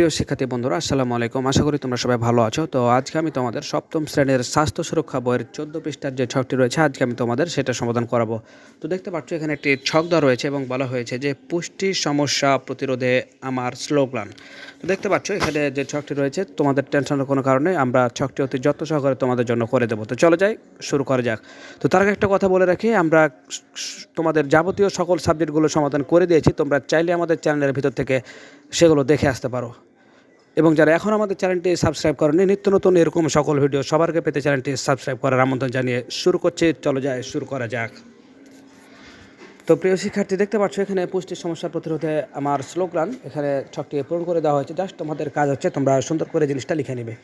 প্রিয় শিক্ষার্থী বন্ধুরা, আসসালামু আলাইকুম। আশা করি তোমরা সবাই ভালো আছো। তো আজকে আমি তোমাদের সপ্তম শ্রেণির স্বাস্থ্য সুরক্ষা বইয়ের চোদ্দ পৃষ্ঠার যে ছকটি রয়েছে, আজকে আমি তোমাদের সেটা সমাধান করাবো। তো দেখতে পাচ্ছ, এখানে একটি ছক দেওয়া রয়েছে এবং বলা হয়েছে যে, পুষ্টি সমস্যা প্রতিরোধে আমার স্লোগান। তো দেখতে পাচ্ছ, এখানে যে ছকটি রয়েছে, তোমাদের টেনশনের কোনো কারণে আমরা ছকটি অতি যত্ন সহকারে তোমাদের জন্য করে দেবো। তো চলো যাই, শুরু করা যাক। তো তার আগে একটা কথা বলে রাখি, আমরা তোমাদের যাবতীয় সকল সাবজেক্টগুলো সমাধান করে দিয়েছি, তোমরা চাইলে আমাদের চ্যানেলের ভিতর থেকে সেগুলো দেখে আসতে পারো। এবং যারা এখন আমাদের চ্যানেলটি সাবস্ক্রাইব করেনি নিত্য নতুন এরকম সকল ভিডিও সবারকে পেতে চ্যানেলটি সাবস্ক্রাইব করার আমন্ত্রণ জানিয়ে শুরু করছে। চলো যায় শুরু করা যাক। তো প্রিয় শিক্ষার্থী, দেখতে পাচ্ছ এখানে পুষ্টির সমস্যা প্রতিরোধে আমার স্লোগান, এখানে ছকটি পূরণ করে দেওয়া হয়েছে। জাস্ট তোমাদের কাজ হচ্ছে তোমরা সুন্দর করে জিনিসটা লিখে নেবে।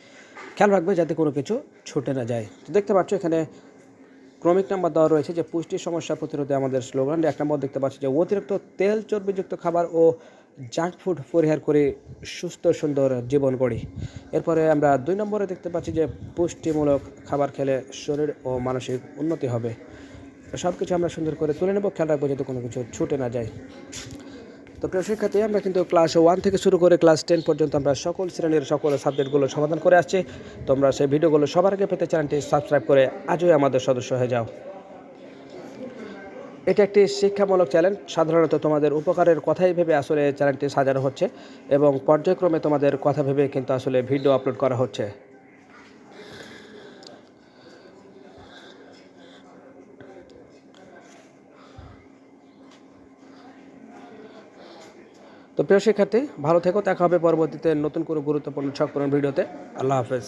খেয়াল রাখবে যাতে কোনো কিছু ছুটে না যায়। তো দেখতে পাচ্ছ এখানে ক্রমিক নাম্বার দেওয়া রয়েছে যে পুষ্টির সমস্যা প্রতিরোধে আমাদের স্লোগান এক নম্বর দেখতে পাচ্ছি যে অতিরিক্ত তেল চর্বিযুক্ত খাবার ও জাঙ্ক ফুড পরিহার করে সুস্থ, সুন্দর জীবন গড়ি। এরপরে আমরা দুই নম্বরে দেখতে পাচ্ছি যে, পুষ্টিমূলক খাবার খেলে শরীর ও মানসিক উন্নতি হবে। সব কিছু আমরা সুন্দর করে তুলে নেব। খেয়াল রাখব যাতে কোনো কিছু ছুটে না যায়। তো প্রিয় শিক্ষার্থী, আমরা কিন্তু ক্লাস ওয়ান থেকে শুরু করে ক্লাস টেন পর্যন্ত আমরা সকল শ্রেণির সকল সাবজেক্টগুলো সমাধান করে আসছি। তোমরা সেই ভিডিওগুলো সবার আগে পেতে চ্যানেলটি সাবস্ক্রাইব করে আজই আমাদের সদস্য হয়ে যাও। এটা একটি শিক্ষামূলক চ্যানেল সাধারণত তোমাদের উপকারের কথাই ভেবে আসলে চ্যানেলটি সাজানো হচ্ছে এবং পর্যায়ক্রমে তোমাদের কথা ভেবে কিন্তু আসলে ভিডিও আপলোড করা হচ্ছে। তো প্রিয় শিক্ষার্থী, ভালো থেকো, দেখা হবে পরবর্তীতে নতুন কোনো গুরুত্বপূর্ণ ছক ভিডিওতে। আল্লাহ হাফেজ।